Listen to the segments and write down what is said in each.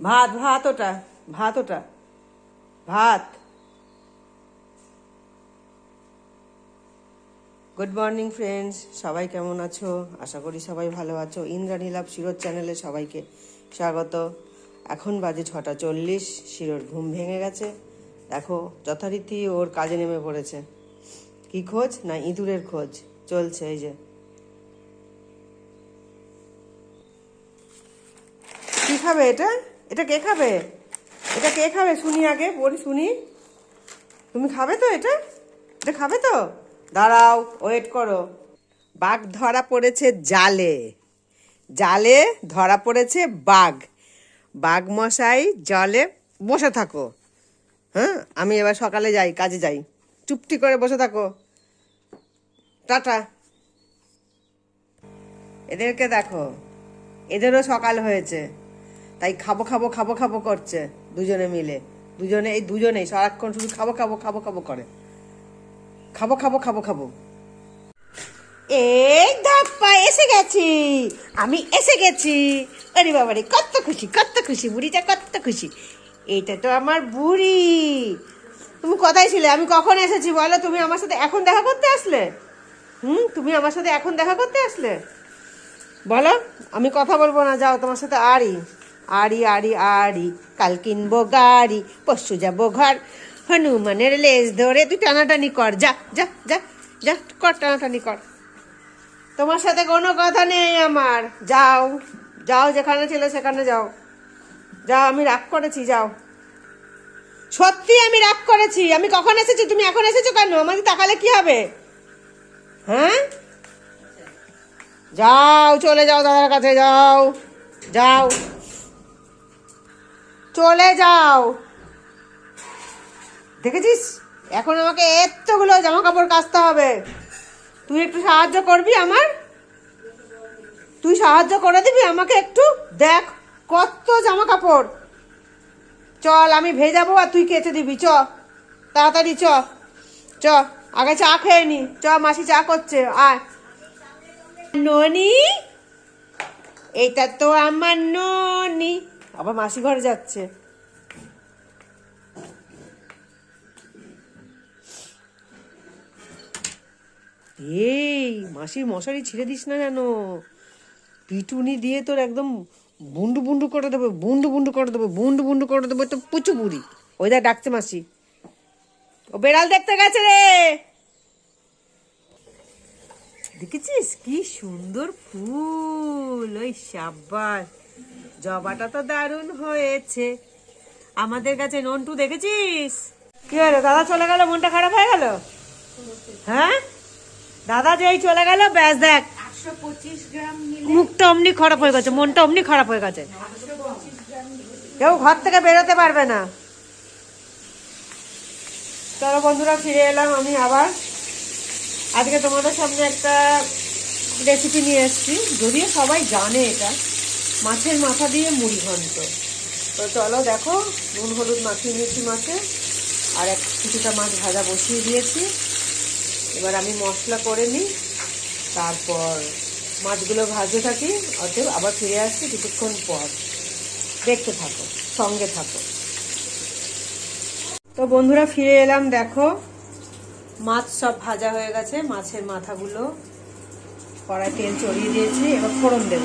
ভাত ভাত ওটা ভাত ওটা। ভাত। গুড মর্নিং ফ্রেন্ডস সবাই কেমন আছো? আশা করি সবাই ভালো আছো। ইন্দ্রাণী লাভ শিরোর চ্যানেলে সবাইকে স্বাগত। এখন বাজে ছটা চল্লিশ। শিরোর ঘুম ভেঙে গেছে। দেখো, যথারীতি ওর কাজে নেমে পড়েছে। কি খোঁজ? না, ইঁদুরের খোঁজ। চলছে, এই যে। কি খাবে এটা? এটা কে খাবে? এটা কে খাবে? শুনি আগে, বলি, শুনি। তুমি খাবে তো এটা? এটা খাবে তো? দাঁড়াও ওয়েট করো। বাঘ ধরা পড়েছে জালে। জালে ধরা পড়েছে বাঘ। বাঘ মশাই জলে বসে থাকো। হ্যাঁ আমি এবার সকালে যাই, কাজে যাই। চুপটি করে বসে থাকো। টাটা। এদেরকে দেখো। এদেরও সকাল হয়েছে। তাই খাব খাব খাব খাব করছে দুজনে মিলে। দুজনে, এই দুজনেই সারাক্ষণ শুধু খাব খাব খাব খাব করে। খাব খাব খাব খাব। এই ধাপ্পা, এসে গেছি। আমি এসে গেছি। আরে বাবারে, কত খুশি কত খুশি, বুড়িটা কত খুশি। এইটা তো আমার বুড়ি। তুমি কোথায় ছিলে? আমি কখন এসেছি বলো? তুমি আমার সাথে এখন দেখা করতে আসলে? হুম, তুমি আমার সাথে এখন দেখা করতে আসলে? বলো, আমি কথা বলব না, যাও, তোমার সাথে আড়ি আড়ি আড়ি আড়ি, কাল কিনবো গাড়ি, পরশু যাব ঘর। হনুমানের লেজ ধরে তুই টানাটানি কর, যা যা যা যা, কর, টানাটানি কর। তোমার সাথে কোনো কথা নেই আমার। যাও যাও যেখানে ছিল সেখানে যাও। যাও, আমি রাগ করেছি, যাও। সত্যি আমি রাগ করেছি। আমি কখন এসেছি, তুমি এখন এসেছ কেন? আমাকে তাকালে কি হবে? হ্যাঁ? যাও, চলে যাও, দাদার কাছে যাও। যাও। চলে যাও। দেখেছিস? এখন আমাকে এতগুলো জামা কাপড় কাচতে হবে। তুই একটু সাহায্য করবি আমার? তুই সাহায্য করে দিবি? আমাকে একটু দেখ কত জামা কাপড় চল, আমি ভেজাবো আর তুই কেচে দিবি। চ, তাড়াতাড়ি চ। চ, আগে চা খেয়ে নি। চ, মাসি চা করছে, আয়। ননি? এটা তো আমার ননি। আবার মাসি ঘরে যাচ্ছে। এই, মাসির মশারি ছিঁড়ে দিস না যেন পিটুনি দিয়ে তোর একদম বুন্ডু বুন্ডু করে দেবে, বুন্ডু বুন্ডু করে দেবে, বুন্ডু বুন্ডু করে দেবে তো পুচু বুড়ি। ওই দেখ, ডাকছে মাসি। ও বেড়াল দেখতে গেছে রে! দেখেছিস? কি সুন্দর ফুল, ওই সাব্বাস। জবাটা তো দারুণ হয়েছে। আমাদের কাছে নন্টু দেখেছিস? কি হলো? দাদা চলে গেল? মনটা খারাপ হয়ে গেল? হ্যাঁ? দাদা যেই চলে গেল, ব্যাস দেখ। মুখটা অমনি খারাপ হয়ে গেছে, মনটা অমনি খারাপ হয়ে গেছে। কেউ ঘর থেকে বেরোতে পারবে না। চলো বন্ধুরা, ফিরে এলাম আমি আবার। আজকে তোমাদের সামনে একটা রেসিপি নিয়ে এসেছি। যদিও সবাই জানে এটা। মাছের মাথা দিয়ে মুড়ি ঘন্ট। তো চলো দেখো, নুন, হলুদ মাখিয়ে নিয়েছি মাছে। আর এক কিছুটা মাছ ভাজা বসিয়ে দিয়েছি। এবার আমি মশলা করে নিই। তারপর মাছগুলো ভাজতে থাকি, অতএব আবার ফিরে আসছি কিছুক্ষণ পর। দেখতে থাকো, সঙ্গে থাকো। তো বন্ধুরা, ফিরে এলাম, দেখো। মাছ সব ভাজা হয়ে গেছে, মাছের মাথাগুলো কড়াই তেল চড়িয়ে দিয়েছি, এবার ফোড়ন দেব।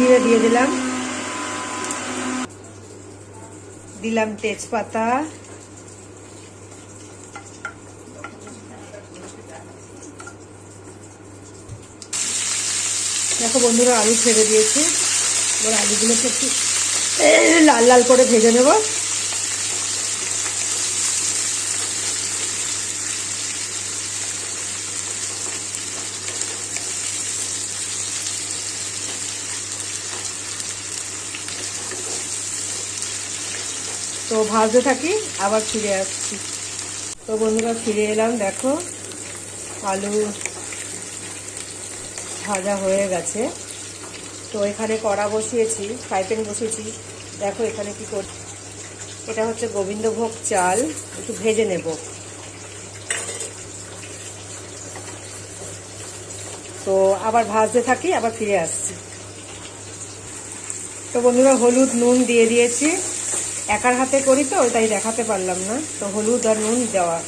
জিরে দিয়ে দিলাম। দিলাম তেজপাতা। দেখো বন্ধুরা, আলু ছেড়ে দিয়েছি। এবার আলুগুলোকে একটু লাল লাল করে ভেজে নেব। ভাজতে থাকি, আবার ফিরে আসছি। তো বন্ধুরা, ফিরে এলাম, দেখো, আলু ভাজা হয়ে গেছে। তো এখানে কড়া বসিয়েছি, ফ্রাই প্যান বসিয়েছি। দেখো এখানে কি কর এটা হচ্ছে গোবিন্দভোগ চাল, একটু ভেজে নেব। তো আবার ভাজতে থাকি, আবার ফিরে আসছি। তো বন্ধুরা, হলুদ নুন দিয়ে দিয়েছি। একার হাতে করি তো তাই দেখাতে পারলাম না। তো হলুদ আর নুন দেওয়া।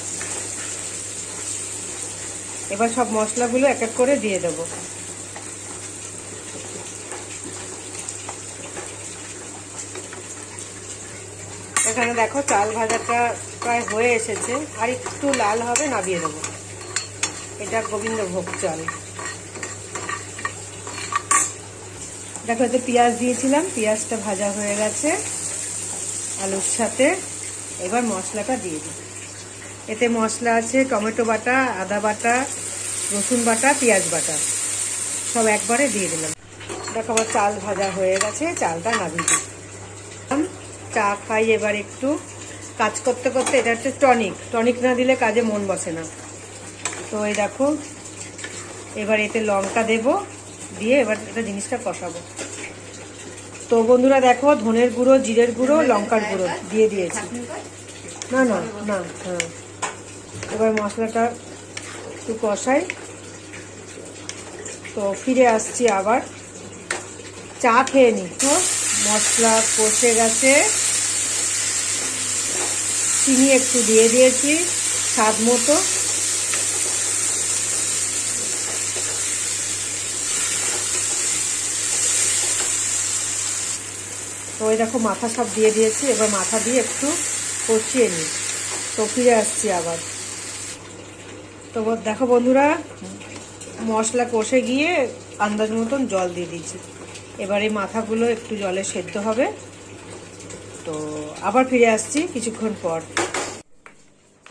এবার সব মশলাগুলো এক এক করে দিয়ে দেবো। এখানে দেখো চাল ভাজাটা প্রায় হয়ে এসেছে। আর একটু লাল হবে নামিয়ে দেবো। এটা গোবিন্দভোগ চাল। দেখো এতে পেঁয়াজ দিয়েছিলাম, পেঁয়াজটা ভাজা হয়ে গেছে। আলুর সাথে। এবার মশলাটা দিয়ে দিই। এতে মশলা আছে টমেটো বাটা, আদা বাটা, রসুন বাটা, পেঁয়াজ বাটা। সব একবারে দিয়ে দিলাম। দেখো আমার চাল ভাজা হয়ে গেছে, চালটা নামিয়ে দিই। চা খাই এবার একটু। কাজ করতে করতে এটা হচ্ছে টনিক। টনিক না দিলে কাজে মন বসে না। তো এই দেখো, এবার এতে লঙ্কা দেব। দিয়ে এবার এটা জিনিসটা কষাবো। তো বন্ধুরা দেখো, ধনের গুঁড়ো, জিরের গুঁড়ো, লঙ্কার গুঁড়ো দিয়ে দিয়েছি। না না না হ্যাঁ। এবার মশলাটা একটু কষাই। তো ফিরে আসছি আবার। চা খেয়ে নি তো, মশলা কষে গেছে। চিনি একটু দিয়ে দিয়েছি, স্বাদ মতো। ওই দেখো মাথা সব দিয়ে দিয়েছি, এবার মাথা দিয়ে একটু কষিয়ে নিই। তো ফিরে আসছি আবার। তো দেখো বন্ধুরা, মশলা কষে গিয়ে আন্দাজ মতন জল দিয়ে দিয়েছি। এবার এই মাথাগুলো একটু জলে সেদ্ধ হবে। তো আবার ফিরে আসছি কিছুক্ষণ পর।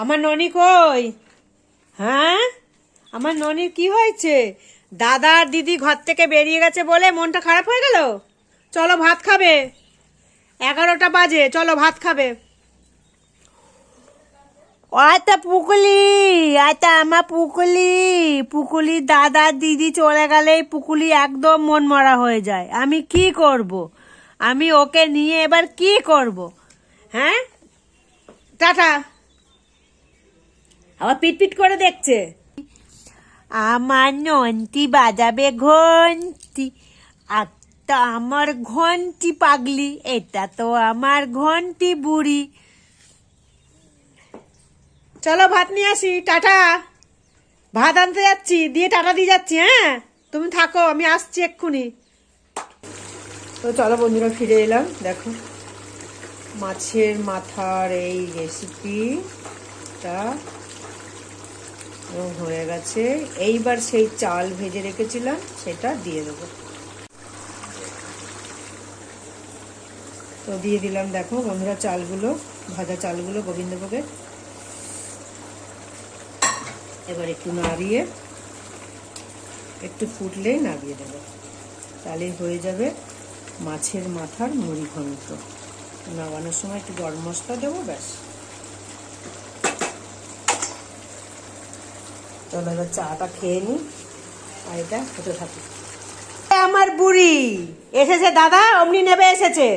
আমার ননি কই? হ্যাঁ? আমার ননির কি হয়েছে? দাদা আর দিদি ঘর থেকে বেরিয়ে গেছে বলে মনটা খারাপ হয়ে গেল? চলো ভাত খাবে। এগারোটা বাজে চলো ভাত খাবে। আয়তা পুকুলি আয়তা আমার পুকুলি পুকুলি দাদা দিদি চলে গেলে পুকুলি একদম মন মরা হয়ে যায়। আমি কি করব? আমি ওকে নিয়ে এবার কি করব? হ্যাঁ? টাটা। আবার পিটপিট করে দেখছে। আমার নন্টি বাজাবে ঘন্টি একটা আমার ঘন্টি পাগলি, এটা তো আমার ঘন্টি বুড়ি। চলো ভাত নিয়ে আসি, টাটা। ভাত আনতে যাচ্ছি, দিয়ে টাটা দিয়ে যাচ্ছি হ্যাঁ? তুমি থাকো, আমি আসছি এক্ষুনি। তো চলো বন্ধুরা, ফিরে এলাম, দেখো। মাছের মাথার এই রেসিপিটা হয়ে গেছে। এইবার সেই চাল ভেজে রেখেছিলাম, সেটা দিয়ে দেবো। তো দিয়ে দিলাম, দেখো বন্ধুরা চালগুলো, ভাজা চালগুলো গোবিন্দভোগের এবার একটু নাড়িয়ে, একটু ফুটলেই নাড়িয়ে দেবো। তাহলে হয়ে যাবে মাছের মাথার মুড়ি ঘন্ট। নামানোর সময় একটু গরম মশলা দেবো, ব্যাস। চলো চাটা খেয়ে নিই, আর এটা হতে থাকি। আমার বুড়ি, এসেছে দাদা, অমনি নেবে এসেছে।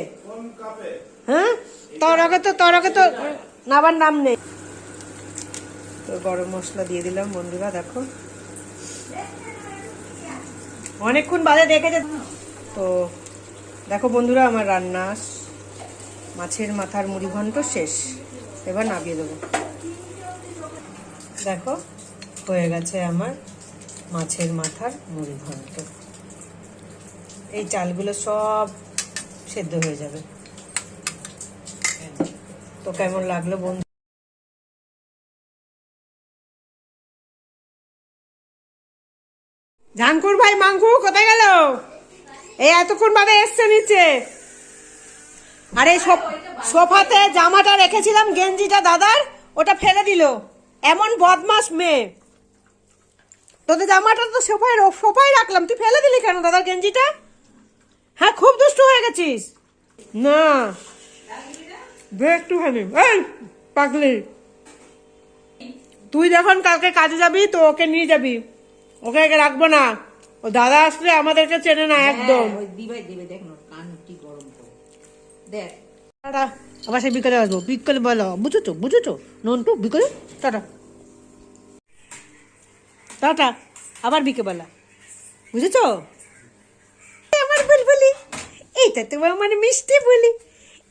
হ্যাঁ? তোর আগে তো তোর আগে তো নাবার নাম নেই। তো গরম মশলা দিয়ে দিলাম বন্ধুরা দেখো। অনেকক্ষণ বাদে দেখেছে তো দেখো বন্ধুরা আমার রান্না মাছের মাথার মুড়ি ঘন্ট শেষ। এবার নামিয়ে দেবো। দেখো হয়ে গেছে আমার মাছের মাথার মুড়ি ঘন্ট। এই চালগুলো সব সেদ্ধ হয়ে যাবে। তো কেমন লাগল বন্ধু? জানকুর ভাই মাংকু কোথায় গেল? এই এতক্ষণ বাদে এসছে নিচে। আরে সোফ- সোফাতে জামাটা রেখেছিলাম গেঞ্জিটা দাদার, ওটা ফেলে দিল। এমন বদমাস মেয়ে। তোদের জামাটা তো সোফায় সোফায় রাখলাম। তুই ফেলে দিলি কেন দাদার গেঞ্জিটা? হ্যাঁ খুব দুষ্টু হয়ে গেছিস। না। দে একটুখানি এই পাগলি। তুই যখন কালকে কাজে যাবি তো ওকে নিয়ে যাবি। ওকে একে রাখব না। ও দাদা আসলে আমাদেরকে চেনে না একদম। দিবে দিবে দেখ না কানটি গরম করে। দেখ। আবার সে বিকেলে আসব। বিকেলে বলো বুঝেছ বুঝেছ? নন্টু বিকেলে? টাটা। টাটা। আবার বিকেবেলা বুঝেছ? আমার বুলবুলি এই এইটা তো আমার মিষ্টি বলি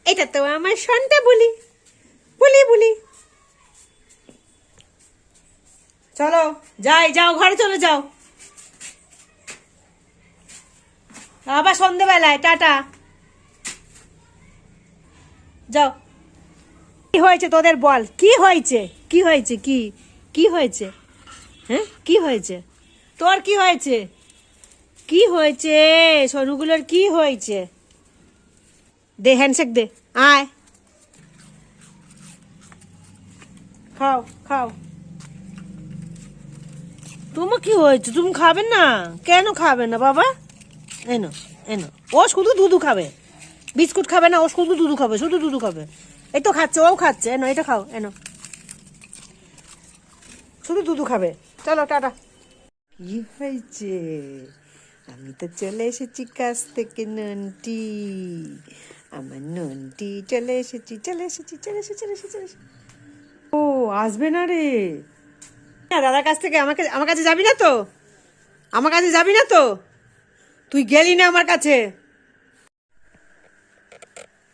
এটা তো আমার সন্টা বলি। বলি বলি। চলো, যাই, যাও, ঘরে চলে, যাও। আবার সন্ধেবেলায়, টাটা। যাও। কি হয়েছে তোদের বল? কি হয়েছে? কি হয়েছে? কি? কি হয়েছে? হ্যাঁ? কি হয়েছে? তোর কি হয়েছে? কি হয়েছে? সোনুগুলোর কি হয়েছে? দে হ্যান্ডশেক দে। আয়। খাও খাও। তোমার কি হয়েছে? তুমি খাবে না? কেন খাবে না, বাবা? এনো এনো ও শুধু দুধু খাবে। বিস্কুট খাবে না, ও শুধু দুধু খাবে, শুধু দুধু খাবে। এই তো খাচ্ছে, ও খাচ্ছে। এনো এটা খাও এনো শুধু দুধু খাবে। চলো, টাটা। কি হয়েছে? আমি তো চলে এসেছি কাছ থেকে, নন্টি। আমার নন্টি চলে এসেছি চলে এসেছি চলে এসেছি চলে এসেছি চলে এসেছি। ও আসবে না রে। না দাদার কাছ থেকে আমাকে আমার কাছে যাবি না তো? আমার কাছে যাবি না তো? তুই গেলি না আমার কাছে?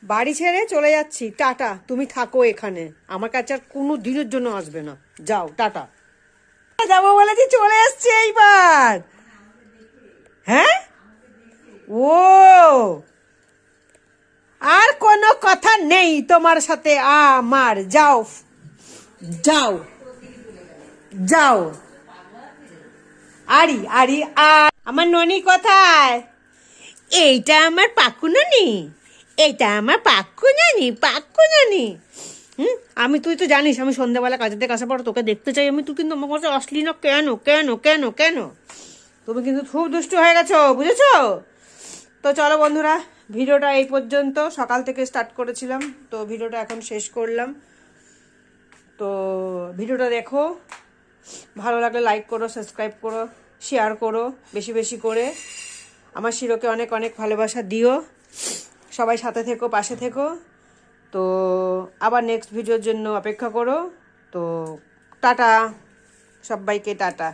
বাড়ি ছেড়ে চলে যাচ্ছি। টাটা তুমি থাকো এখানে। আমার কাছে আর কোনো দিনের জন্য আসবে না। যাও টাটা। যাব বলেছি চলে এসছে এইবার। হ্যাঁ? ও! আর কোনো কথা নেই তোমার সাথে। আমার, যাও। যাও। যাও। আরি আরি, আ। আমার ননি কোথায়? এইটা আমার পাক্কু ননি। এইটা আমার পাক্কু নানি পাক্কু নানি। হুম, আমি তুই তো জানিস, আমি সন্ধ্যাবেলা থেকে আসার পর তোকে দেখতে চাই। আমি তুই কিন্তু আমার কাছে আসলি না। কেন কেন কেন কেন? তুমি কিন্তু খুব দুষ্ট হয়ে গেছো, বুঝেছ? তো চলো বন্ধুরা ভিডিওটা এই পর্যন্ত। সকাল থেকে স্টার্ট করেছিলাম, তো ভিডিওটা এখন শেষ করলাম। তো ভিডিওটা দেখো, ভালো লাগলে লাইক করো সাবস্ক্রাইব করো শেয়ার করো, বেশি বেশি করে। আমার শিরোকে অনেক অনেক ভালোবাসা দিও। সবাই সাথে থেকো, পাশে থেকো। তো আবার নেক্সট ভিডিওর জন্য অপেক্ষা করো। তো টাটা, সবাইকে টাটা।